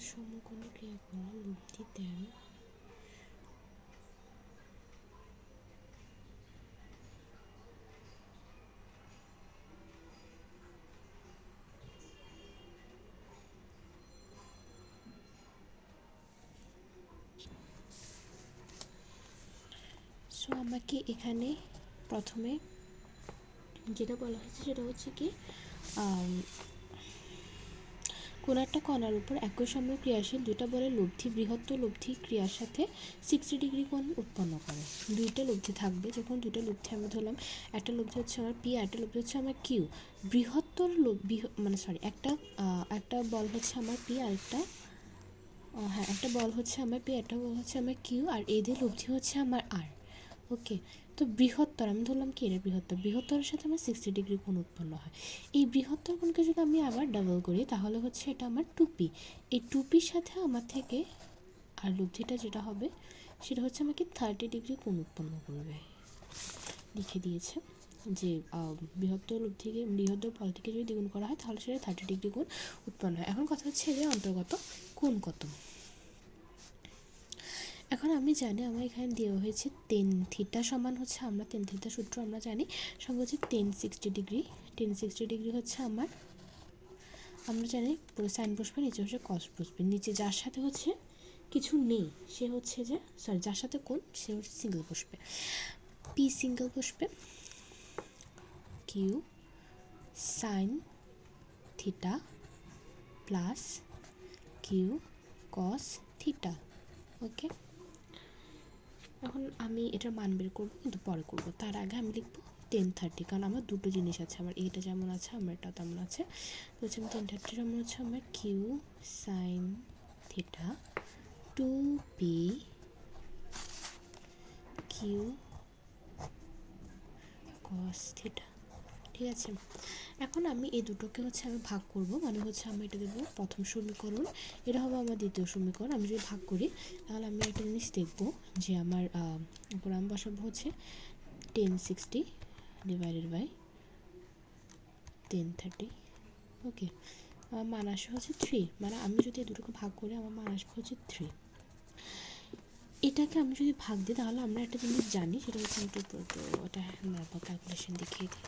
সমকোণ ক্রিয়াকলাপ লব্ধি তেরো সো আমাকে এখানে প্রথমে যেটা বলা হয়েছে সেটা হচ্ছে কি কোনো একটা কণার উপর একই সময়ে ক্রিয়াশীল দুইটা বলের লব্ধি বৃহত্তর লব্ধি ক্রিয়ার সাথে সিক্সটি ডিগ্রি কোণ উৎপন্ন করে। দুইটা লব্ধি থাকবে, যখন দুইটা লব্ধি আমি ধরলাম, একটা লব্ধি হচ্ছে আমার পি আর একটা লব্ধি হচ্ছে আমার কিউ বৃহত্তর লব- বৃহ- মানে সরি একটা একটা বল হচ্ছে আমার পি আর একটা হ্যাঁ একটা বল হচ্ছে আমার পি একটা বল হচ্ছে আমার কিউ আর এদের লব্ধি হচ্ছে আমার আর ওকে তো বৃহত্তর, আমি ধরলাম কি এটা বৃহত্তর? বৃহত্তরের সাথে আমার সিক্সটি ডিগ্রি কোণ উৎপন্ন হয়। এই বৃহত্তর কোণকে যদি আমি আবার ডাবল করি, তাহলে হচ্ছে এটা আমার টুপি। এই টুপির সাথে আমার থেকে আর লব্ধিটা যেটা হবে, সেটা হচ্ছে আমাকে থার্টি ডিগ্রি কোণ উৎপন্ন করবে। লিখে দিয়েছে যে বৃহত্তর লব্ধিকে বৃহত্তর ফলটিকে যদি দ্বিগুণ করা হয়, তাহলে সেটা থার্টি ডিগ্রি কোণ উৎপন্ন হয়। এখন কথা হচ্ছে যে অন্তর্গত কোণ কত? এখন আমি জানি আমার এখানে দেওয়া হয়েছে টেন থিটা সমান হচ্ছে আমরা টেন থিটা সূত্র আমরা জানি, সঙ্গে হচ্ছে tan sixty degree tan sixty degree হচ্ছে আমার, আমরা জানি পুরো সাইন বসবে, নিচে হচ্ছে কস বসবে, নিচে যার সাথে হচ্ছে কিছু নেই, সে হচ্ছে যে সরি যার সাথে কোন সে হচ্ছে সিঙ্গেল বসবে। পি সিঙ্গেল বসবে Q sine theta plus Q cos theta okay এখন আমি এটা মান বের করব, কিন্তু পরে করব। তার আগে আমি লিখব টেন থার্টি কারণ আমার দুটো জিনিস আছে, আমার এটা যেমন আছে, আমার এটা তেমন আছে। হচ্ছে আমি টেন থার্টি যেমন হচ্ছে আমার Q sine theta two P Q cos theta ঠিক আছে? এখন আমি এই দুটোকে হচ্ছে আমি ভাগ করব। মানে হচ্ছে আমি এটা দেবো প্রথম সমীকরণ, এটা হবে আমার দ্বিতীয় সমীকরণ। আমি যদি ভাগ করি, তাহলে আমি একটা জিনিস দেখব যে আমার উপর আমি বসাবো হচ্ছে tan sixty divided by tan thirty okay আমার মান আসবে হচ্ছে থ্রি মানে আমি যদি এই দুটোকে ভাগ করি, আমার মান আসবে হচ্ছে থ্রি এটাকে আমি যদি ভাগ দিই, তাহলে আমরা একটা জিনিস জানি, সেটা হচ্ছে আমি একটু ওটা ক্যালকুলেশন দেখিয়ে দিই।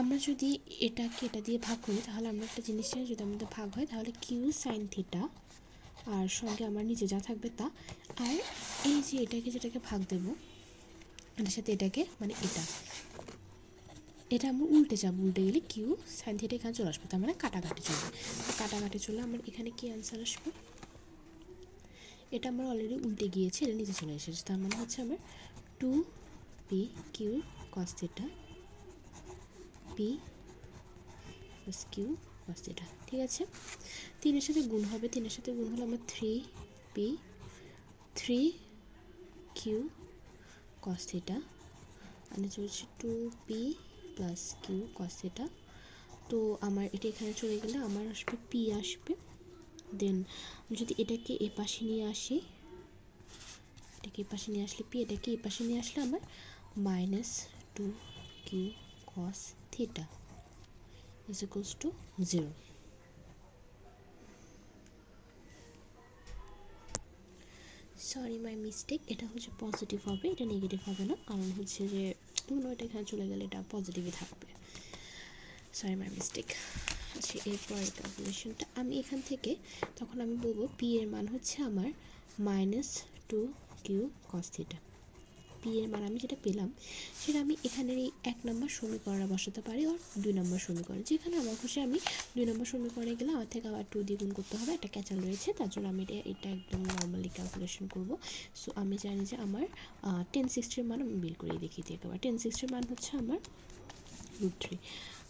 আমরা যদি এটাকে এটা দিয়ে ভাগ করি, তাহলে আমরা একটা জিনিস জানি যদি আমাদের ভাগ হয়, তাহলে কিউ সাইন থিটা আর সঙ্গে আমার নিচে যা থাকবে তা। আর এই যে এটাকে যেটাকে ভাগ দেবো, এটার সাথে এটাকে মানে এটা। এটা আমরা উল্টে যাব, উল্টে গেলে কিউ সাইন থিটা এখানে চলে আসবে, তার মানে কাটাকাটি চলবে। কাটাকাটি চলে আমার এখানে কি অ্যান্সার আসবে? এটা আমার অলরেডি উল্টে গিয়েছে, এটা নিচে চলে এসেছে, তার মানে হচ্ছে আমার two P Q cos theta P plus Q cos theta ঠিক আছে? তিনের সাথে গুণ হবে, তিনের সাথে গুণ হলে আমার three P three Q cos theta আর নিচে two P plus Q cos theta তো আমার এটা এখানে চলে গেলে আমার আসবে পি আসবে। দেন যদি এটাকে এ পাশে নিয়ে আসি, এটাকে এ পাশে নিয়ে আসলে পি এটাকে এ পাশে নিয়ে আসলে আমার minus two Q cos theta is equals to zero sorry my mistake এটা হচ্ছে পজিটিভ হবে, এটা নেগেটিভ হবে না। কারণ হচ্ছে যে, মনে এটা এখানে চলে গেলে এটা পজিটিভই থাকবে। সরি মাই মিস্টেক আচ্ছা এরপরের ক্যালকুলেশনটা আমি এখান থেকে তখন আমি বলব পি এর মান হচ্ছে আমার মাইনাস টু কিউ কস এর মান আমি যেটা পেলাম সেটা আমি এখানের এই এক নম্বর সমীকরণে বসাতে পারি আর দুই নম্বর সমীকরণ। যেখানে আমার খুশি আমি দুই নম্বর সমীকরণে গেলে আমার থেকে আবার টু দ্বিগুণ করতে হবে, একটা ক্যাচাল রয়েছে, তার জন্য আমি এটা এটা একদম নর্মালি ক্যালকুলেশন করব। সো আমি জানি যে আমার টেন সিক্সটির মান আমি বিল করে দেখিয়ে দিই একেবারে। টেন সিক্সটির মান হচ্ছে আমার রুট থ্রি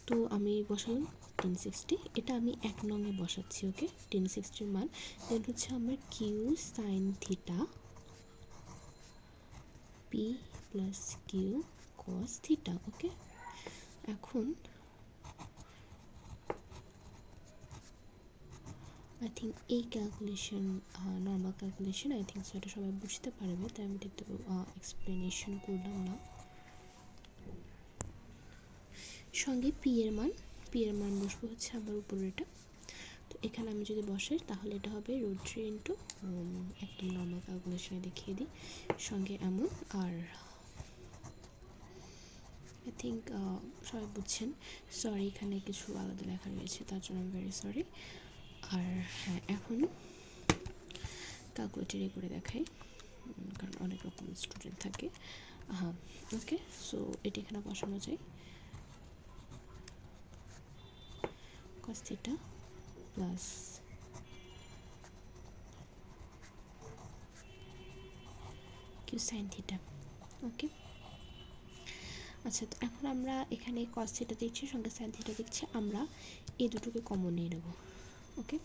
তো আমি বসালাম টেন সিক্সটি এটা আমি এক নঙে বসাচ্ছি ওকে টেন সিক্সটির মান। দেন হচ্ছে আমার Q sine theta P plus Q cos theta okay এখন আই থিঙ্ক এই calculation normal calculation I think সেটা সবাই বুঝতে পারবে, তাই আমি একটু এক্সপ্লেনেশন করলাম না। সঙ্গে পি এর মান পি এর মান বসবো হচ্ছে আমার উপরে এটা এখানে আমি যদি বসাই, তাহলে এটা হবে রুট থ্রি ইন্টু একদম নর্মাল ক্যালকুলেশনে দেখিয়ে দিই, সঙ্গে এমন, আর আই থিঙ্ক সবাই বুঝছেন। সরি এখানে কিছু আলাদা লেখা রয়েছে, তার জন্য আমি ভেরি সরি আর হ্যাঁ এখন ক্যালকুলেটারে করে দেখাই কারণ অনেক রকম স্টুডেন্ট থাকে। ওকে সো এটি এখানে বসানো যায়। cos plus. Q sin theta. ওকে আচ্ছা তো এখন আমরা এখানে cos theta দিচ্ছি, সঙ্গে sin theta দিচ্ছি। আমরা এই দুটোকে কমন নিয়ে নেব। ওকে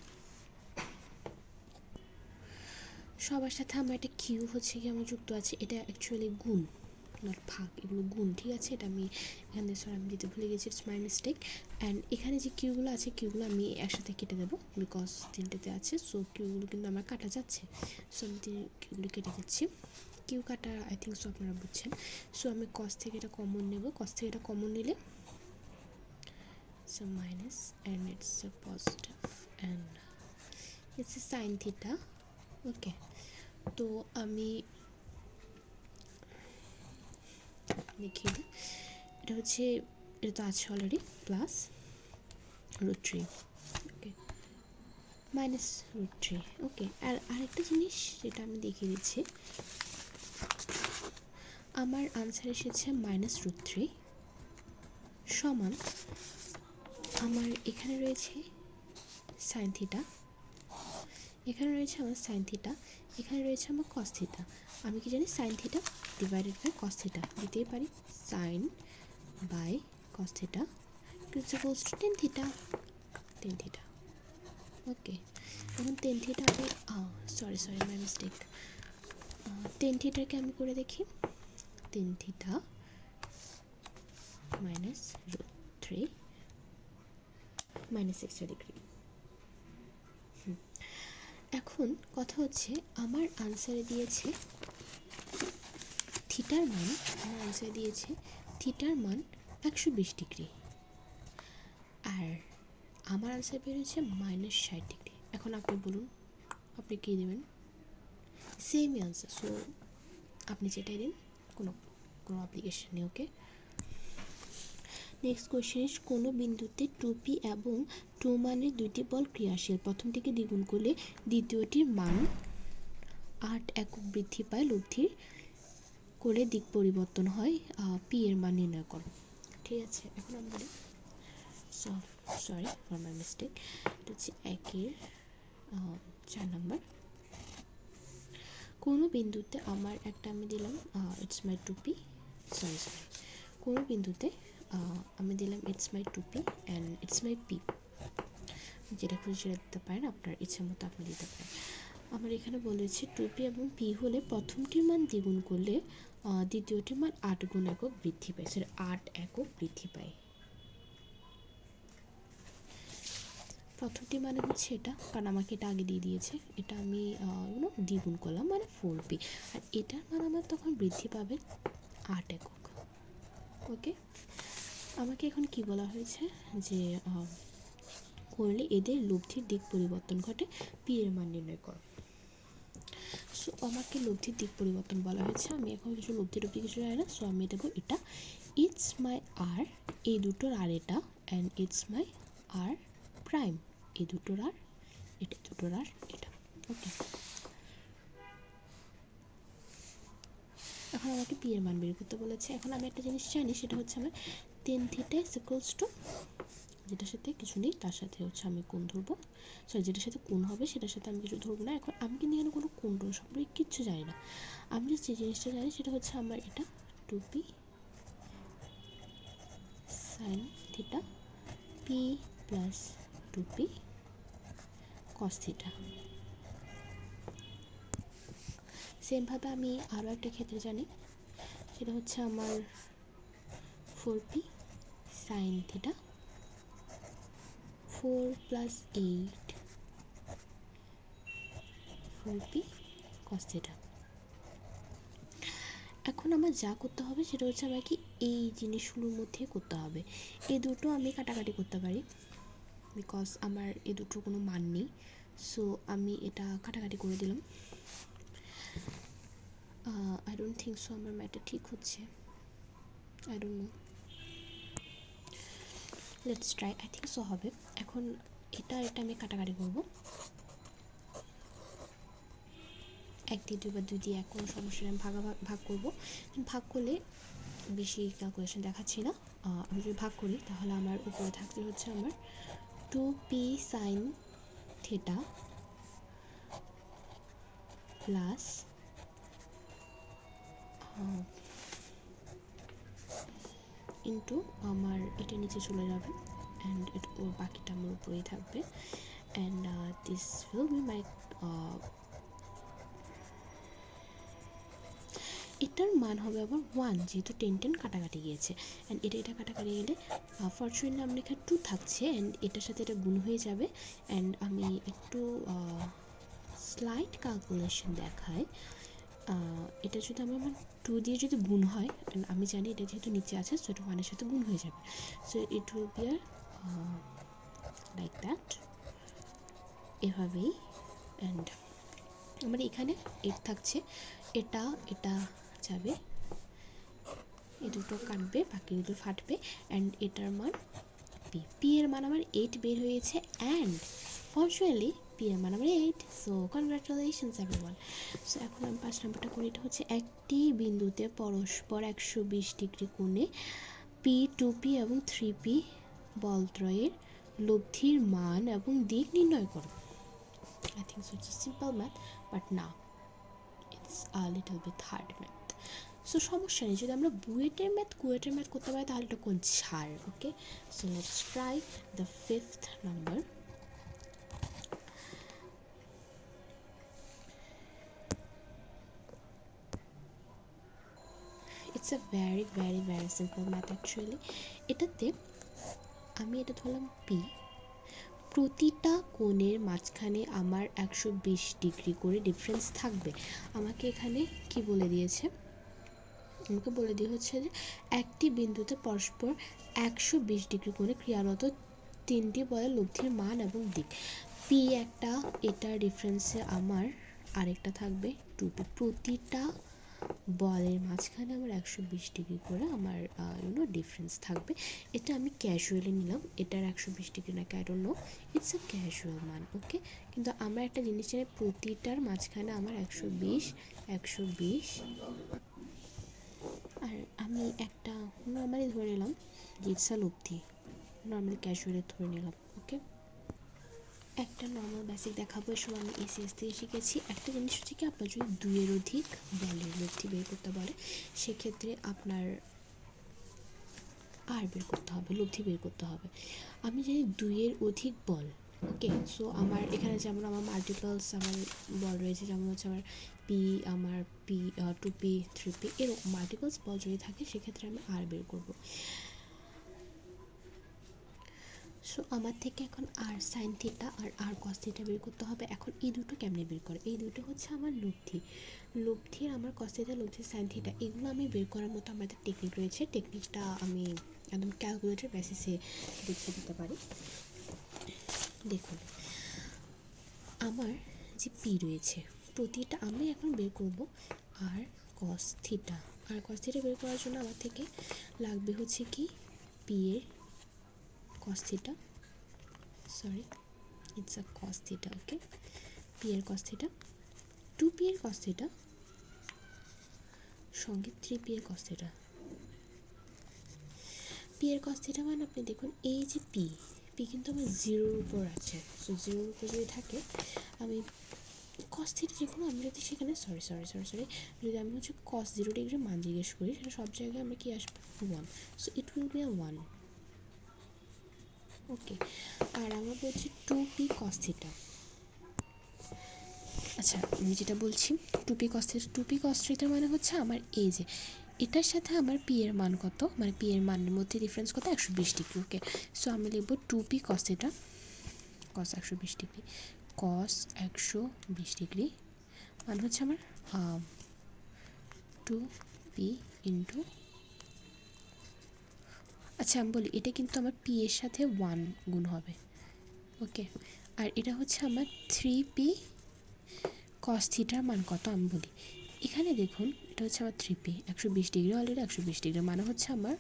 সবার সাথে আমার একটা কিউ হচ্ছে কি আমার যুক্ত আছে, এটা অ্যাকচুয়ালি গুণ। নট ভাগ এগুলো গুণ, ঠিক আছে? এটা আমি এখানে সরি আমি দিতে ভুলে গেছি ইটস মাই মিস্টেক অ্যান্ড এখানে যে কিউগুলো আছে কিউগুলো আমি একসাথে কেটে দেবো বিকজ তিনটেতে আছে সো কিউগুলো কিন্তু আমার কাটা যাচ্ছে। সো আমি কিউগুলো কেটে দিচ্ছি। কিউ কাটা আই থিঙ্ক সো আপনারা বুঝছেন। সো আমি কস থেকে এটা কমন নেব। কস থেকে এটা কমন নিলে, so minus and it's a positive and it's a sin theta ওকে তো আমি লিখিয়ে দিই। এটা হচ্ছে, এটা তো আছে already plus root three okay minus root three okay আর আরেকটা জিনিস যেটা আমি দেখিয়ে দিচ্ছি, আমার আনসার এসেছে মাইনাস রুট থ্রি সমান আমার এখানে রয়েছে সাইন এখানে রয়েছে আমার সাইন এখানে রয়েছে আমার কস থিটা আমি কি জানি sine divided by cos theta দিতেই পারি। Sine by cos theta equals to tan theta tan theta okay এখন টেন থিটা আমি sorry sorry my mistake tan থিটাকে আমি করে দেখি। Tan theta minus root three minus sixty degree এখন কথা হচ্ছে, আমার আনসারে দিয়েছে থিটার মান আমার আনসারে দিয়েছে থিটার মান একশো বিশ ডিগ্রি। আর আমার আনসার বেরিয়েছে মাইনাস ষাট ডিগ্রি। এখন আপনি বলুন, আপনি কী দেবেন সেমই আনসার সো আপনি যেটাই দিন, কোনো কোনো অ্যাপ্লিকেশন নেই ওকে নেক্সট কোয়েশ্চেন ইস কোনো বিন্দুতে টুপি এবং টু মানের দুইটি বল ক্রিয়াশীল। প্রথমটিকে দ্বিগুণ করলে দ্বিতীয়টির মান আট একক বৃদ্ধি পায় লব্ধির। করে দিক পরিবর্তন হয় পি এর মান নির্ণয় করো। ঠিক আছে, এখন আমরা সরি ফর মাই মিস্টেক এটা হচ্ছে একের চার নাম্বার। কোনো বিন্দুতে আমার একটা আমি দিলাম ইটস মাই টুপি সরি সরি কোনো বিন্দুতে আমি দিলাম ইটস মাই টুপি অ্যান্ড ইটস মাই পি যেটা খুশি সেটা দিতে পারেন, আপনার ইচ্ছা মতো আপনি দিতে পারেন। আমার এখানে বলেছে টুপি এবং পি হলে প্রথমটির মান দ্বিগুণ করলে দ্বিতীয়টির মান আট গুণ একক বৃদ্ধি পায়। সেটা আট একক বৃদ্ধি পায়। প্রথমটি মানে হচ্ছে এটা, কারণ আমাকে এটা আগে দিয়ে দিয়েছে। এটা আমি দ্বিগুণ করলাম মানে ফোর পি আর এটার মান আমার তখন বৃদ্ধি পাবে আট একক। ওকে আমাকে এখন কি বলা হয়েছে? যে করলে এদের লব্ধির দিক পরিবর্তন ঘটে পি এর মান নির্ণয় করো। সো আমাকে লব্ধির দিক পরিবর্তন বলা হয়েছে। আমি এখন কিছু লব্ধি টব্ধি কিছু জানি না, সো আমি দেবো এটা ইটস মাই আর এই দুটোর আর এটা and it's my R prime এই দুটোর আর এটা দুটোর আর এটা ওকে এখন আমাকে পি এর মান বের করতে বলেছে। এখন আমি একটা জিনিস জানি, সেটা হচ্ছে আমার tan theta is equals to যেটার সাথে কিছু নেই, তার সাথে হচ্ছে আমি কোন ধরবো। সরি যেটার সাথে কোন হবে, সেটার সাথে আমি কিছু ধরবো না। এখন আমি কিন্তু এখানে কোনো কোন সম্পর্কে কিচ্ছু জানি না। আমি just যে জিনিসটা জানি, সেটা হচ্ছে আমার এটা two P sine theta P plus two P cos theta সেমভাবে আমি আরও একটা ক্ষেত্রে জানি, সেটা হচ্ছে আমার four P sine theta four plus eight four P cos theta এখন আমার যা করতে হবে সেটা হচ্ছে আমাকে এই জিনিসগুলোর মধ্যে করতে হবে। এই দুটো আমি কাটাকাটি করতে পারি। বিকজ আমার এই দুটোর কোনো মান নেই। সো আমি এটা কাটাকাটি করে দিলাম। আই ডোন্ট থিঙ্ক সো আমার ম্যাটার ঠিক হচ্ছে। I don't know let's try I think so হবে। এখন এটা এটা আমি কাটাকাটি করব। এক দিয়ে দুই বা দুই দিয়ে এক, কোনো সমস্যা আমি ভাগাভাগ ভাগ করব। ভাগ করলে বেশি ক্যালকুলেশন দেখাচ্ছি না। আমি যদি ভাগ করি, তাহলে আমার উপরে থাকতে হচ্ছে আমার two P sine theta plus into আমার এটা নিচে চলে যাবে অ্যান্ড এটা ও বাকিটা আমার উপরেই থাকবে and this will be my এটার মান হবে আবার ওয়ান যেহেতু টেন টেন কাটাকাটি গিয়েছে অ্যান্ড এটা এটা কাটাকাটি গেলে ফরচুনেটলি আমরা এখানে টু থাকছে অ্যান্ড এটার সাথে এটা গুণ হয়ে যাবে অ্যান্ড আমি একটু স্লাইট ক্যালকুলেশন আহ, এটা যদি আমার আমার টু দিয়ে যদি গুণ হয় আমি জানি এটা যেহেতু নিচে আছে সো এটা ওয়ানের সাথে গুণ হয়ে যাবে। So it will be R like that এভাবেই অ্যান্ড আমার এখানে এইট থাকছে, এটা এটা যাবে এ দুটো কাটবে বাকি দুটো ফাটবে অ্যান্ড এটার মান পি পি এর মান আমার এইট বের হয়েছে অ্যান্ড ফর্চুনেটলি পি এর মান আমার eight so congratulations everyone so এখন আমি পাঁচ নম্বরটা করি। এটা হচ্ছে একটি বিন্দুতে পরস্পর একশো বিশ ডিগ্রি কোণে পি টু পি এবং থ্রি পি বলত্রয়ের লব্ধির মান এবং দিক নির্ণয় করো। I so, it's a simple math, but now it's a little bit hard math. So সমস্যা নেই। যদি আমরা বুয়েটের ম্যাথ কুয়েটের ম্যাথ করতে পারি, তাহলে এটা কোন ছাড়? Okay so let's try the fifth number it's a very very very simple math actually এটাতে আমি এটা ধরলাম পি প্রতিটা কোণের মাঝখানে আমার একশো বিশ ডিগ্রি করে ডিফারেন্স থাকবে। আমাকে এখানে কি বলে দিয়েছে? আমাকে বলে দিয়ে হচ্ছে যে একটি বিন্দুতে পরস্পর একশো বিশ ডিগ্রি করে ক্রিয়ারত তিনটি বলের লব্ধির মান এবং দিক। পি একটা, এটা ডিফারেন্সে আমার আরেকটা থাকবে। টু প্রতিটা বলের মাঝখানে আমার একশো বিশ ডিগ্রি করে আমার ইউনো ডিফারেন্স থাকবে। এটা আমি ক্যাজুয়ালি নিলাম। এটার একশো বিশ ডিগ্রি নাকি? I don't know it's a casual মান ওকে কিন্তু আমরা একটা জিনিস জানি, প্রতিটার মাঝখানে আমার একশো বিশ একশো বিশ। আর আমি একটা নর্মালি ধরে নিলাম আ লব্ধি। নর্মালি ক্যাজুয়ালি ধরে নিলাম ওকে একটা নর্মাল বেসিক দেখাবো সময় আমি এসিএস থেকে শিখেছি। একটা জিনিস হচ্ছে কি, আপনার যদি দুইয়ের অধিক বলের লব্ধি বের করতে বলে সেক্ষেত্রে আপনার আর বের করতে হবে, লব্ধি বের করতে হবে। আমি জানি দুইয়ের অধিক বল, ওকে? সো আমার এখানে যেমন আমার মাল্টিপলস আমার বল রয়েছে, যেমন হচ্ছে আমার পি আমার P two P three P এরকম মাল্টিপলস বল যদি থাকে, সেক্ষেত্রে আমি আর বের করব। সো আমার থেকে এখন আর সাইন থিটা আর আর কস থিটা বের করতে হবে। এখন এই দুটো কেমনে বের করে? এই দুটো হচ্ছে আমার লব্ধি। লব্ধির, আমার কস থিটা লব্ধির সাইন থিটা এগুলো আমি বের করার মতো আমাদের টেকনিক রয়েছে। টেকনিকটা আমি একদম ক্যালকুলেটর বেসিসে দেখিয়ে দিতে পারি। দেখুন, আমার যে পি রয়েছে, প্রতিটা আমি এখন বের করব আর cos theta R cos theta বের করার জন্য আমার থেকে লাগবে হচ্ছে কি পি এর cos theta sorry it's a cos theta okay P এর থিটা টু পি এর কস থিটা সঙ্গে থ্রি পি এর কস থিটা পি এর কস থিটা মানে আপনি দেখুন, এই যে পি পি কিন্তু আমার জিরোর উপর আছে। সো জিরোর উপর যদি থাকে, আমি কস থিটা যে কোনো, আমি যদি সেখানে সরি সরি সরি সরি যদি আমি হচ্ছে কস জিরো ডিগ্রি মান জিজ্ঞেস করি, সেটা সব জায়গায় আমরা কি আসবে? One so it will be a one okay, আর আমরা বলছি টু পি কস আচ্ছা আমি যেটা বলছি two P cos theta two P মানে হচ্ছে আমার এই যে, এটার সাথে আমার পি এর মান কত? মানে পি এর মানের মধ্যে ডিফারেন্স কত? একশো বিশ ডিগ্রি, ওকে। সো আমি লিখব টু পি কস একশো বিশ ডিগ্রি, কস একশো বিশ ডিগ্রি মানে হচ্ছে আমার টু পি ইন্টু আচ্ছা আমি বলি, এটা কিন্তু আমার পি এর সাথে ওয়ান গুণ হবে। ওকে আর এটা হচ্ছে আমার থ্রি পি কস থিটার মান কত? আমি বলি, এখানে দেখুন, এটা হচ্ছে আমার থ্রি পি একশো বিশ ডিগ্রি অলরেডি একশো বিশ ডিগ্রি মানে হচ্ছে আমার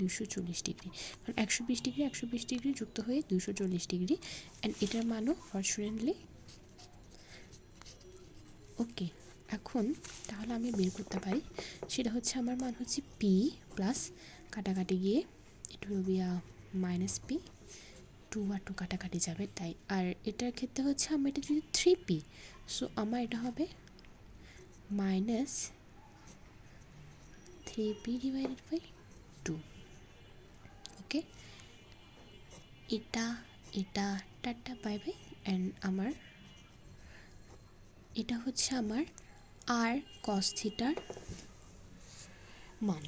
দুশো চল্লিশ ডিগ্রি। কারণ একশো বিশ ডিগ্রি, একশো বিশ ডিগ্রি যুক্ত হয়ে দুশো চল্লিশ ডিগ্রি অ্যান্ড এটার মানও ফর্চুনেটলি ওকে এখন তাহলে আমি বের করতে পারি। সেটা হচ্ছে আমার মান হচ্ছে পি প্লাস কাটাকাটি গিয়ে be a minus P two R two কাটাকাটি যাবে তাই। আর এটার ক্ষেত্রে হচ্ছে আমার এটা যদি থ্রি পি সো আমার এটা হবে minus three P divided by two okay এটা এটা, টাটা বাই বাই অ্যান্ড আমার, এটা হচ্ছে আমার আর কস থিটার মান।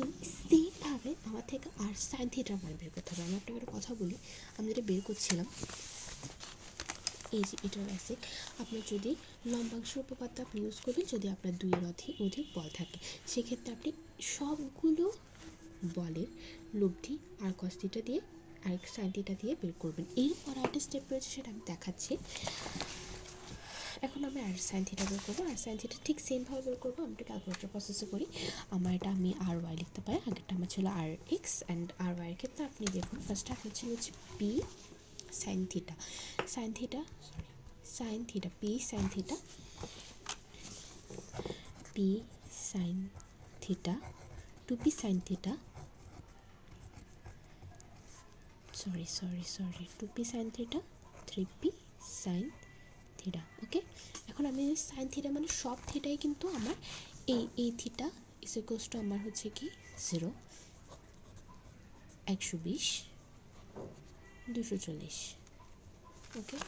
এই সেমভাবে আমার থেকে আর সাইন থিটার মান বের করতে হবে। আমি আপনাকে একটা কথা বলি। আমি যেটা বের করছিলাম, এই যে এটার অ্যাসিড আপনার যদি লম্বাংশ উপপাদ্য আপনি ইউজ করবেন, যদি আপনার দুইয়ের অধিক অধিক বল থাকে, সেক্ষেত্রে আপনি সবগুলো বলের লব্ধি আর কস্তিটা দিয়ে আর সাইনটিটা দিয়ে বের করবেন। এরপর একটা স্টেপ রয়েছে, সেটা আমি দেখাচ্ছি। এখন আমি আর সাইন থিটা বের করব, আর সাইন থিটা ঠিক সেমভাবে বের করব। আমি একটু ক্যালকুলেটার প্রসেসে করি। আমার এটা আমি আর ওয়াই লিখতে পারি। আগেরটা আমার ছিল আর এক্স অ্যান্ড আর ওয়াইয়ের ক্ষেত্রে আপনি দেখুন ফার্স্টে আপনার ছিল হচ্ছে P sine theta sine theta sine theta P sine theta P sine theta two P sine theta theta three P sine theta okay এখন আমি সাইন থিটা মানে সব থিটাই কিন্তু আমার এই এই থিটা ইস ইকুয়ালস টু আমার হচ্ছে কি? জিরো একশো বিশ, দুশো চল্লিশ ওকে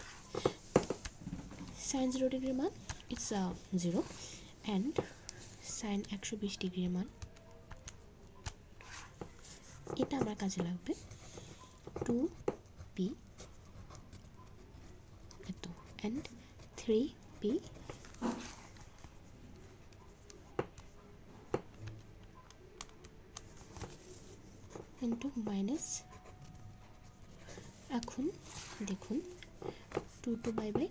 সাইন জিরো ডিগ্রির মান ইটস জিরো অ্যান্ড সাইন একশো বিশ ডিগ্রির মান, এটা আমার কাজে লাগবে টু পি এত and three P into minus এখন দেখুন টু টু বাই বাই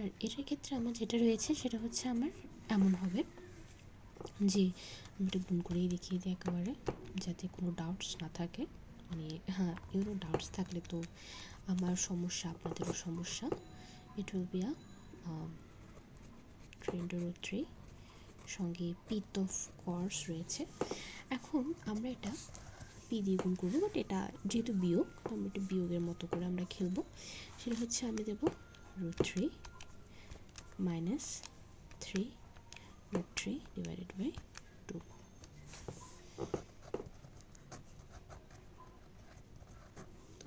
আর এটার ক্ষেত্রে আমার যেটা রয়েছে, সেটা হচ্ছে আমার এমন হবে। যে আমি এটা গুণ করেই দেখিয়ে দিই একেবারে, যাতে কোনো ডাউটস না থাকে। মানে হ্যাঁ এগুলো ডাউটস থাকলে তো আমার সমস্যা, আপনাদেরও সমস্যা। It will be a into three সঙ্গে পিত অফ কর্স রয়েছে। এখন আমরা এটা পি দিয়ে গুণ করব বাট এটা যেহেতু বিয়োগ আমরা এটা বিয়োগের মতো করে আমরা খেলব। সেটা হচ্ছে আমি দেব root three minus three root three divided by two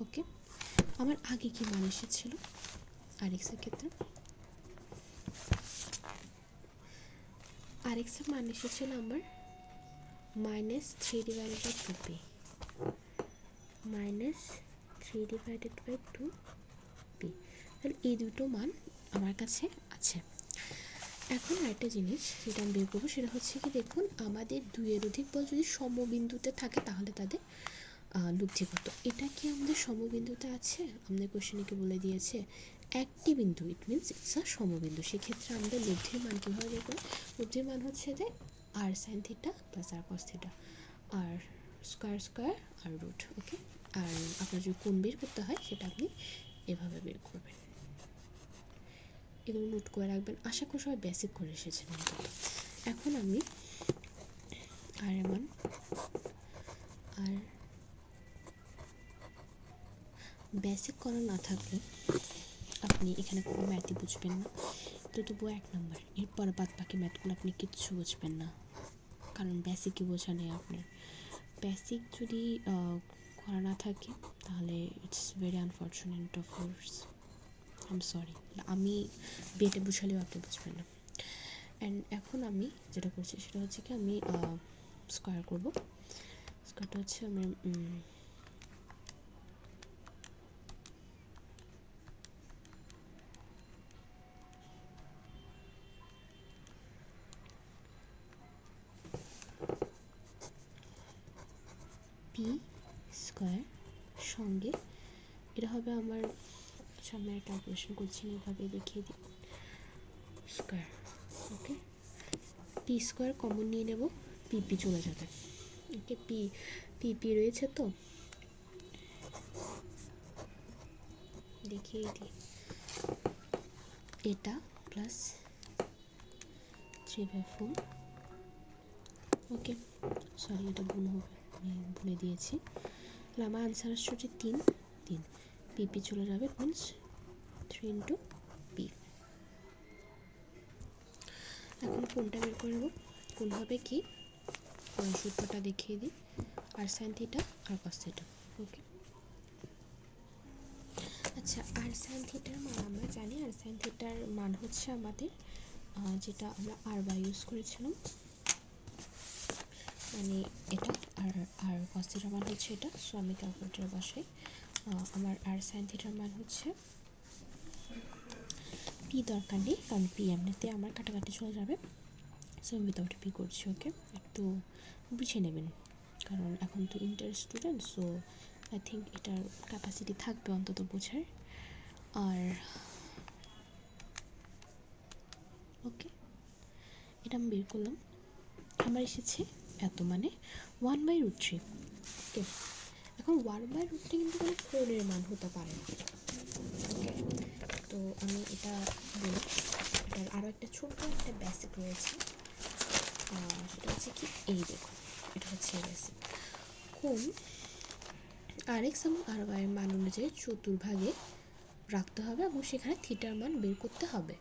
okay. আমার আগে কি মান এসেছিল? আর এক্সের ক্ষেত্রে। আর এক্সের মান এসেছিল আমার minus three divided by two P minus three divided by two P তাহলে এই দুটো মান আমার কাছে আছে। এখন আরেকটা জিনিস যেটা আমি বের করব, সেটা হচ্ছে কি দেখুন, আমাদের দুইয়ের অধিক বল যদি সমবিন্দুতে থাকে, তাহলে তাদের লব্ধিগত এটা কি আমাদের সমবিন্দুতে আছে? আমাদের কোশ্চেনে কি বলে দিয়েছে? একটি বিন্দু ইট মিনস ইটস আ সমবিন্দু। সেক্ষেত্রে আমাদের লব্ধির মান কীভাবে করি লব্ধির মান হচ্ছে যে R sine theta plus R cos theta R square square R root okay আর আপনার যদি কোণ বের করতে হয়, সেটা আপনি এভাবে বের করবেন। এগুলো নোট করে রাখবেন। আশা করি সবাই বেসিক করে এসেছেন এখন আমি আর এমন আর বেসিক করা না থাকলে আপনি এখানে কোনো ম্যাথই বুঝবেন না। তো তবুও এক নম্বর, এরপর বাদ বাকি ম্যাথগুলো আপনি কিচ্ছু বুঝবেন না। কারণ বেসিকই বোঝা নেই আপনার। বেসিক যদি করা না থাকে, তাহলে it's very unfortunate of course I am sorry আমি বিয়েটা বুঝালেও আপনি বুঝবেন না। অ্যান্ড এখন আমি যেটা করছি, সেটা হচ্ছে কি আমি স্কোয়ার করব। স্কোয়ারটা হচ্ছে আমার আমি একটা অপারেশন করছি এভাবে দেখিয়ে দিই। Square okay P square common নিয়ে নেব পি পি চলে যাবে। ওকে পি পি পি রয়েছে তো। দেখিয়ে দিই। এটা plus three by four okay sorry এটা ভুল হবে ভুলে দিয়েছি। আমার আনসার আসছে তিন তিন। পিপি চলে যাবে মিনস থ্রি ইন্টু পি এখন কোনটা বের করে নেব কোন হবে কি? আহ, সূত্রটা দেখিয়ে দিই। R sine theta R cos theta okay আচ্ছা আর সাইন থিটার মান আমরা জানি। আর সাইন থিটার মান হচ্ছে আমাদের যেটা আমরা আর বা ইউজ করেছিলাম। মানে এটা আর আর কস থিটার মান হচ্ছে এটা। সো আমি ক্যালকুলেটারে আহ, আমার আর সাইন থিটার মান হচ্ছে পি দরকার নেই, কারণ পি এমনিতে আমার কাটাকাটি চলে যাবে। সো আমি উইদাউট পি করছি ওকে একটু বুঝে নেবেন, কারণ এখন তো inter student so I think এটার ক্যাপাসিটি থাকবে অন্তত বোঝার। আর ওকে এটা আমি বের করলাম। আমার এসেছে এত মানে one by root three okay এখন ওয়ান বাই রুট থ্রি কিন্তু কোনো কোণের মান হতে পারে না। ওকে তো আমি এটা বলি, এটার আরও একটা ছোট্ট একটা বেসিক রয়েছে। সেটা হচ্ছে কি, এই দেখুন, এটা হচ্ছে এই বেসিক কোন আর এক্স এবং আর ওয়াই এর মান অনুযায়ী চতুর্ভাগে রাখতে হবে এবং সেখানে থিটার মান বের করতে হবে।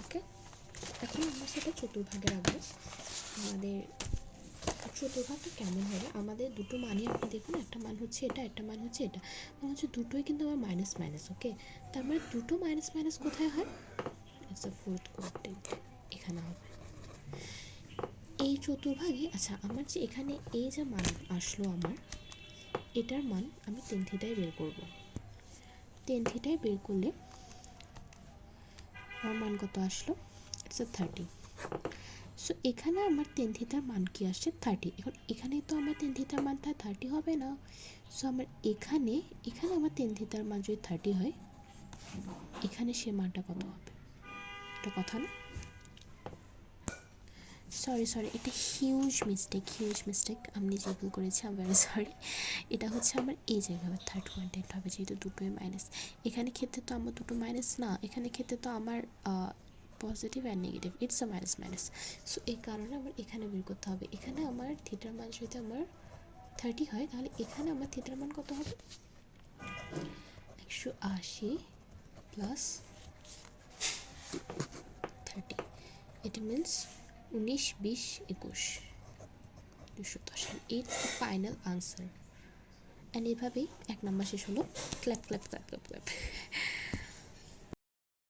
ওকে এখন আমরা সেটা চতুর্ভাগে রাখব। আমাদের চতুর্ভাগটা কেমন হবে? আমাদের দুটো মানই আপনি দেখুন, একটা মান হচ্ছে এটা, একটা মান হচ্ছে এটা। মানে হচ্ছে দুটোই কিন্তু আমার মাইনাস মাইনাস ওকে তার মানে দুটো মাইনাস মাইনাস কোথায় হয়? ইটস আ ফোর্থ কোয়ার্টেন্ট এখানে হবে। এই চতুর্ভাগে আচ্ছা আমার যে এখানে এই যে মান আসলো আমার, এটার মান আমি টেন থিটায় বের করব। টেন থিটায় বের করলে, আমার মান কত আসলো? ইটস থার্টি সো এখানে আমার টেন থিটার মান কি আসছে? থার্টি এখন এখানে তো আমার টেন থিটার মান তার থার্টি হবে না। সো আমার এখানে এখানে আমার টেন থিটার মান যদি থার্টি হয়, এখানে সে মানটা কত হবে? এটা কথা না? সরি সরি এটা হিউজ মিস্টেক হিউজ মিস্টেক আমি নিজে ভুল করেছি আমি ভেরি সরি এটা হচ্ছে আমার এই জায়গায় থার্ড কোয়ান্টেন্ট হবে, যেহেতু দুটোই মাইনাস এখানে ক্ষেত্রে তো আমার দুটো মাইনাস না, এখানে ক্ষেত্রে তো আমার positive and negative it's a minus minus so এই কারণে আমার এখানে বের করতে হবে। এখানে আমার থিটার মান যদি আমার থার্টি হয়, তাহলে এখানে আমার থিটার মান কত হবে? একশো আশি প্লাস থার্টি এটা মিনস উনিশ, বিশ, একুশ। দুশো দশ। এইট ফাইনাল আনসার অ্যান্ড এভাবেই এক নম্বর শেষ হলো। Clap clap clap clap clap.